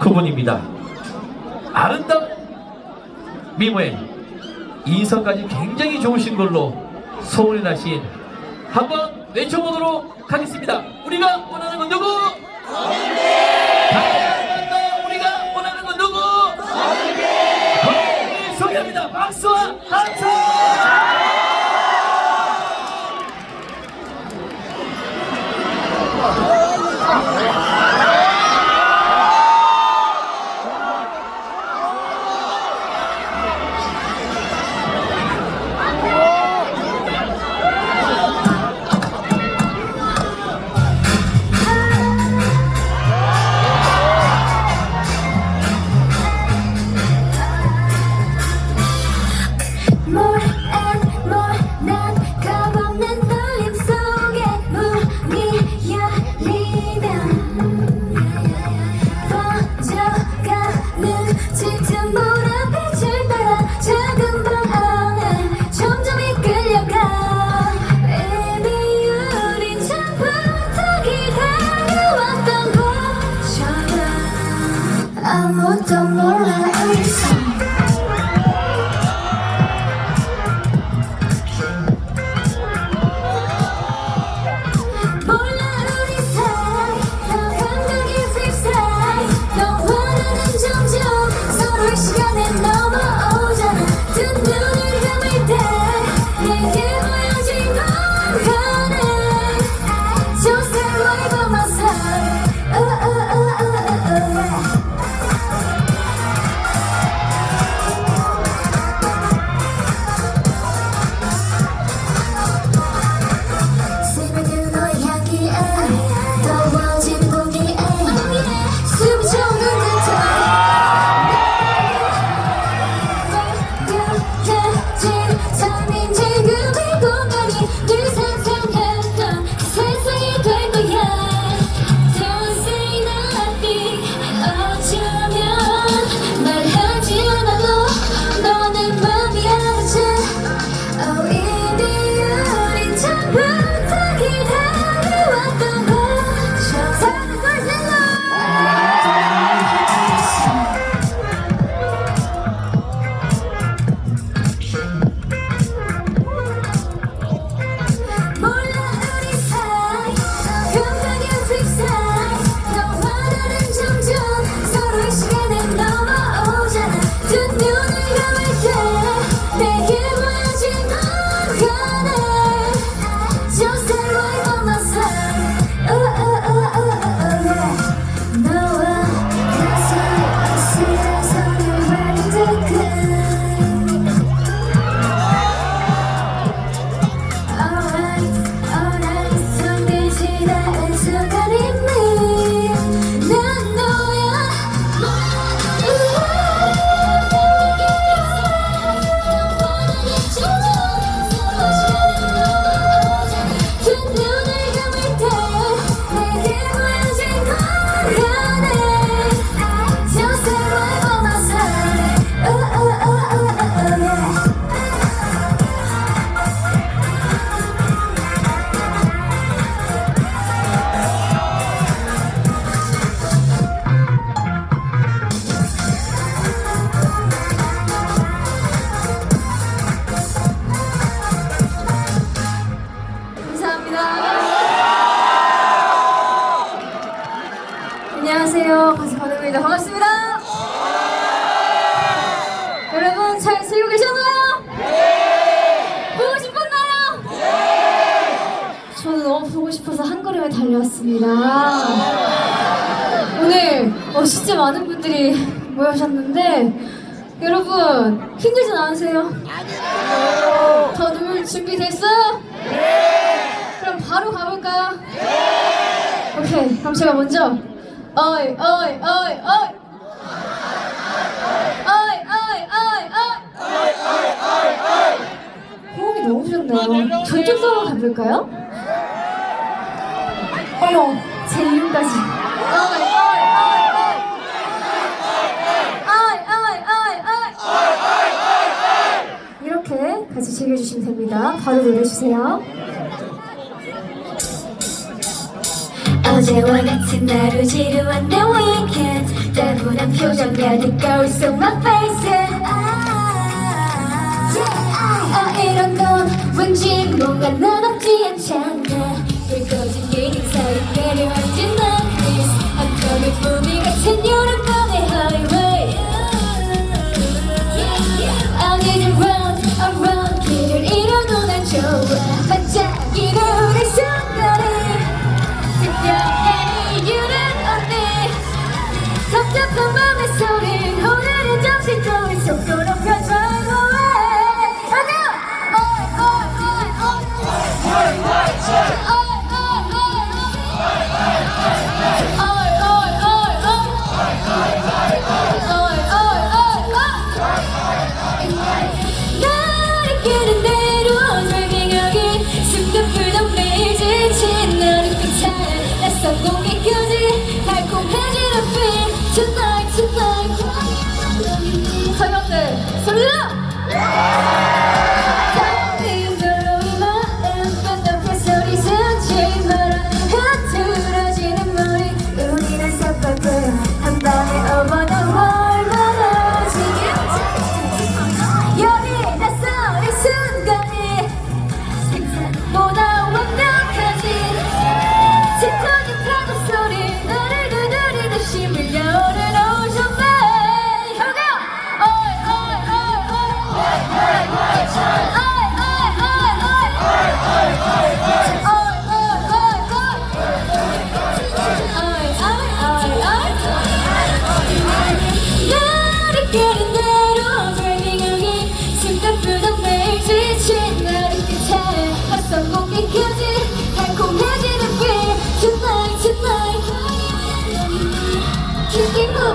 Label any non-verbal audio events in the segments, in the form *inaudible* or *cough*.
그분입니다. 아름다운 미모에 인성까지 굉장히 좋으신 걸로 소문이 나신 한번 외쳐보도록 하겠습니다. 우리가 원하는 건 누구? 우리가 원하는 건 누구? 소개합니다. 박수와 I'm a dumb, I'm 준비됐어요? 네! 그럼 바로 가볼까요? 네! 오케이, 그럼 제가 먼저 어이, 어이, 어이, 어이! 전쪽 사로 가볼까요? 어머, 제 이름까지. 어, 즐겨주시면 됩니다. 바로 내려주세요. 어제와 같은 하루 지루한 내 weekend 따분한 표정 가득 거울 속 my face 아, 이런 건 왠지 뭔가 난 없지 않잖아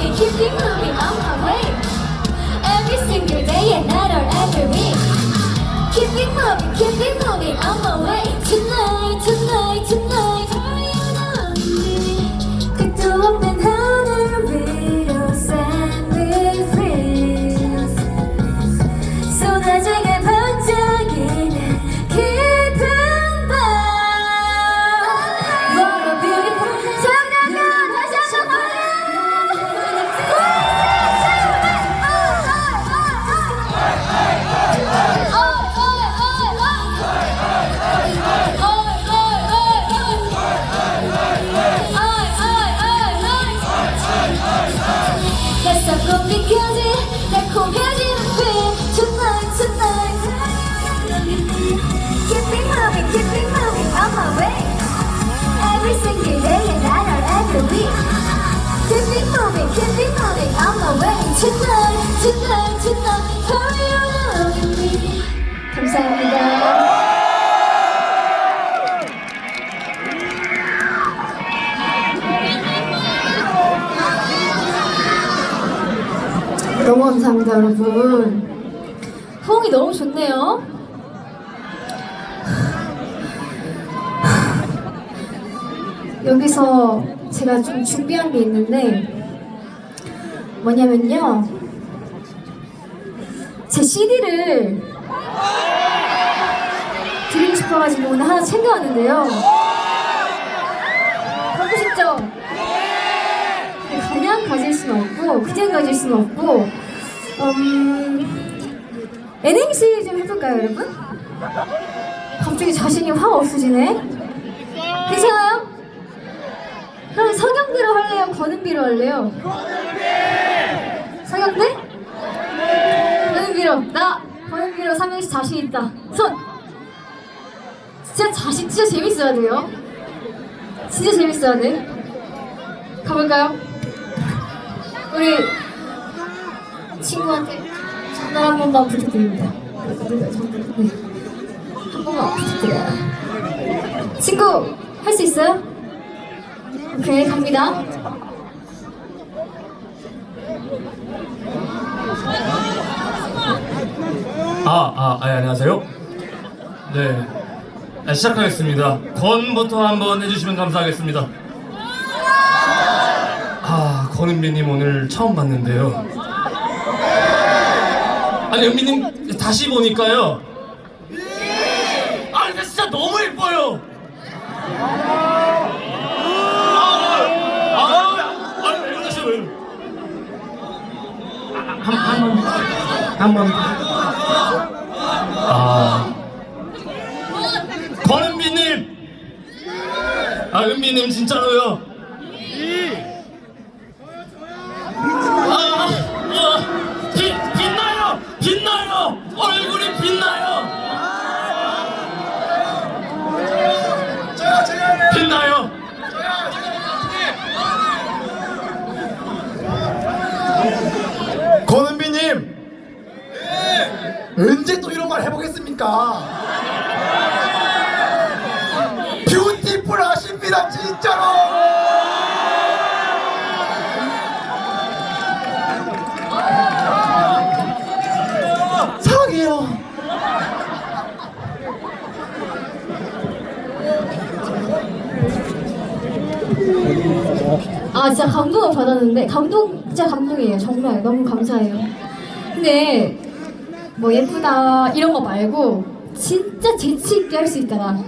Moving keep it moving on my way Every single day and night or every week. Keep it moving keep it moving on my way. Tonight tonight tonight 감사합니다. 너무 감사합니다 여러분. 호응이 너무 좋네요. *sighs* 여기서 제가 좀 준비한 게 있는데 뭐냐면요. 제 CD를 싶어가지고 오늘 하나 챙겨왔는데요 갖고 싶죠? 그냥 가질 수는 없고 그냥 가질 수는 없고 음, NMC 좀 해볼까요 여러분? 갑자기 자신이 확 없으시네 괜찮아요? 그럼 성경대로 할래요? 권은비로 할래요? 성경대? 권은비로 나 권은비로 삼행시 자신 있다 손 진짜 자신 진짜 재밌어야 돼요 진짜 재밌어야 돼 가볼까요? 우리 친구한테 전화 한 번만 부탁드립니다. 네, 한 번만 부탁드려요. 친구 할 수 있어요? 오케이 갑니다. 아, 아, 아, 안녕하세요. 네. 아, 시작하겠습니다. 건부터 한번 해주시면 감사하겠습니다. 아, 권은비님 오늘 처음 봤는데요. 아니, 은비님 다시 보니까요. 아, 근데 진짜 너무 예뻐요. 아, 아, 아, 아? 한한번한번 아 권은비님 아 은비님 진짜로요 아, 아, 빛, 빛나요! 빛나요! 얼굴이 빛나요! 빛나요! 권은비님 언제 또 이런 말 해보겠습니까? 진짜로! 사랑해요. 아 진짜 감동을 받았는데 감동 진짜 감동이에요. 정말 너무 감사해요. 근데 뭐 예쁘다 이런 거 말고 진짜 재치 있게 할 수 있다 나.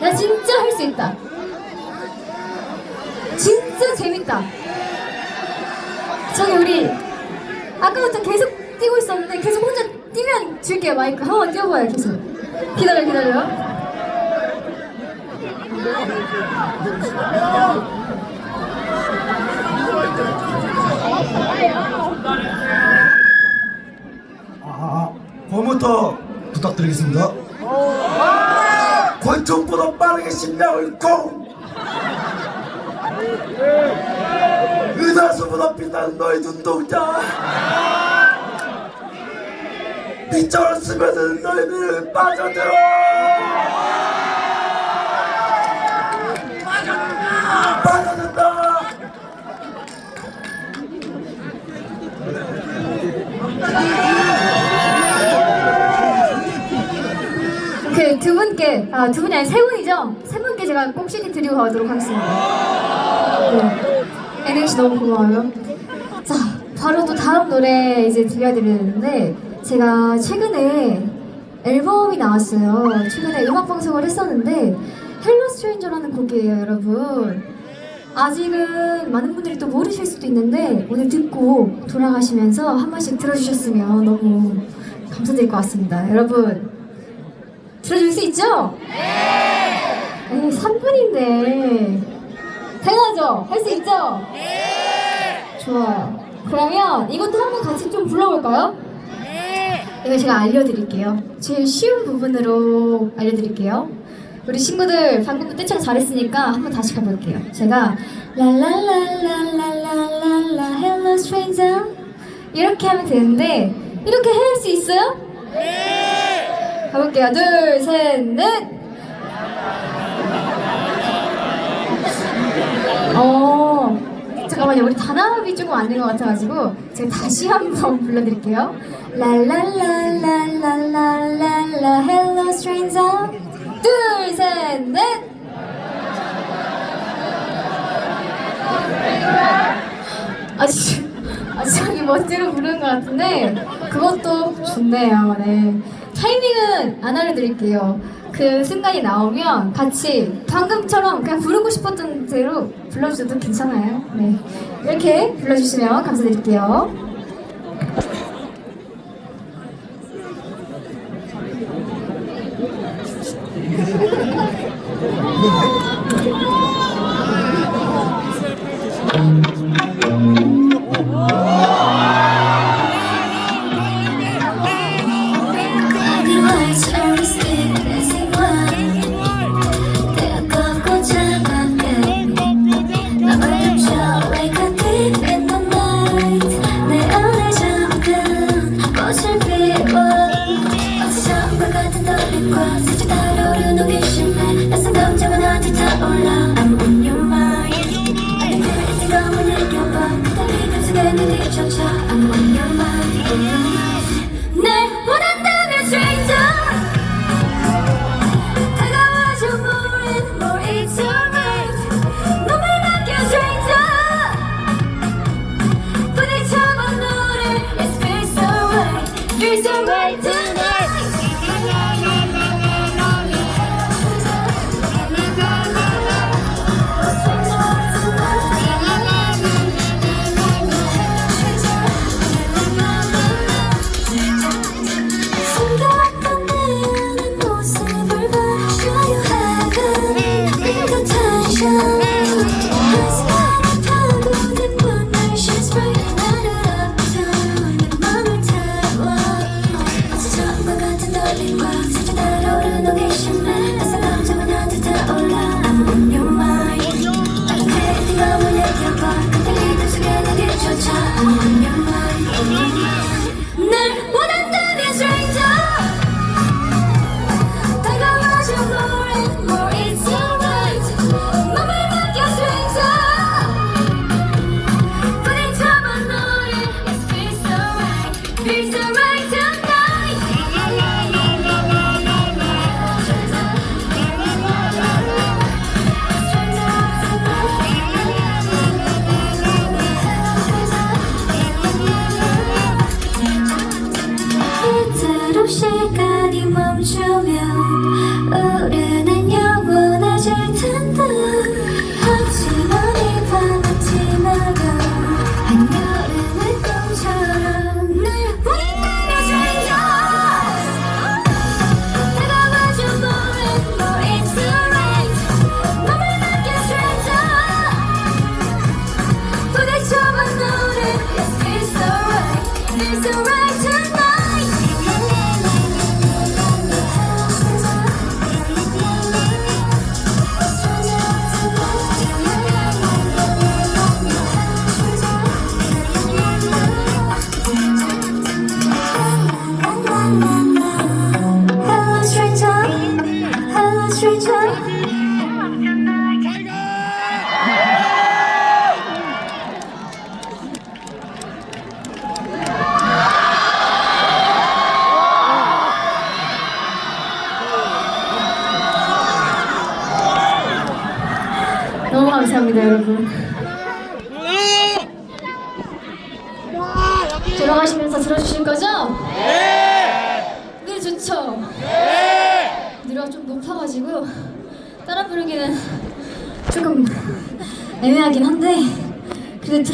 나 진짜 할 수 있다 진짜 재밌다 저기 우리 아까부터 계속 뛰고 있었는데 계속 혼자 뛰면 줄게요 마이크 한 번 뛰어봐요 계속 기다려 기다려 아, 번부터 부탁드리겠습니다. 권총보다 빠르게 심장을 콩! 의사수보다 빛나는 너의 눈동자! 빛처럼 스며드는 너의 눈을 빠져들어! 빠져든다! 그두 분께 아 두 분이 아니 세 분이죠? 세 분께 제가 꼭 CD 드리고 가도록 하겠습니다. 네. NH 너무 고마워요. 자 바로 또 다음 노래 이제 들려드리는데 제가 최근에 앨범이 나왔어요. 최근에 음악 방송을 했었는데 헬로 스트레인저라는 곡이에요, 여러분. 아직은 많은 분들이 또 모르실 수도 있는데 오늘 듣고 돌아가시면서 한 번씩 들어주셨으면 너무 감사드릴 것 같습니다. 여러분 들어줄 수 있죠? 네. 에이, 3분인데. 당연하죠? 할 수 있죠? 네. 좋아요. 그러면 이것도 한번 같이 좀 불러볼까요? 네. 이거 제가 알려드릴게요. 제일 쉬운 부분으로 알려드릴게요. 우리 친구들 방금 떼창 잘했으니까 한번 다시 가볼게요. 제가 랄랄랄랄랄랄랄라 hello stranger 이렇게 하면 되는데 이렇게 할수 있어요? 가볼게요. 둘, 셋, 넷. 어, *laughs* 잠깐만요. 우리 단합이 조금 안 된 것 같아가지고 제가 다시 한번 불러드릴게요. 랄랄랄랄랄랄랄라 hello stranger. 둘, 셋, 넷. 아주 자기 멋대로 부르는 것 같은데 그것도 좋네요. 네. 타이밍은 안 알려드릴게요. 그 순간이 나오면 같이 방금처럼 그냥 부르고 싶었던 대로 불러주셔도 괜찮아요. 네. 이렇게 불러주시면 감사드릴게요. 과 스쳐 달아오르는 호기심에 낯선 감정은 아직 타올라. I'm on your mind. 내 뜨거움을 느껴봐. 그대 믿음 속에 내 뒤쫓아 I'm on your mind 追着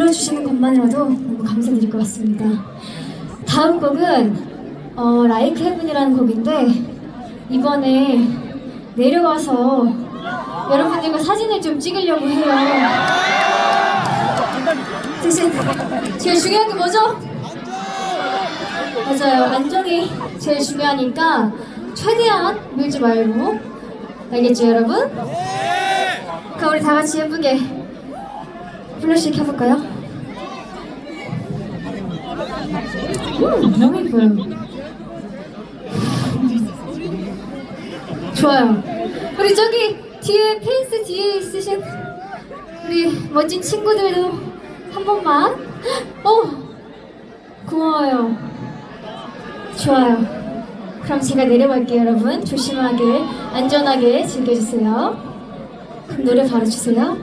들어주시는 것만으로도 너무 감사드릴 것 같습니다. 다음 곡은 어, 라이크 헤븐이라는 곡인데 이번에 내려와서 여러분들과 사진을 좀 찍으려고 해요. 대신 제일 중요한 게 뭐죠? 맞아요. 안정이 제일 중요하니까 최대한 밀지 말고 알겠죠, 여러분? 그럼 우리 다 같이 예쁘게 플래시 켜볼까요? 음, 너무 예뻐요. 좋아요. 우리 저기 뒤에 페이스 뒤에 있으신 우리 멋진 친구들도 한 번만. 어, 고마워요. 좋아요. 그럼 제가 내려갈게요, 여러분. 조심하게, 안전하게 즐겨주세요. 그럼 노래 바로 주세요.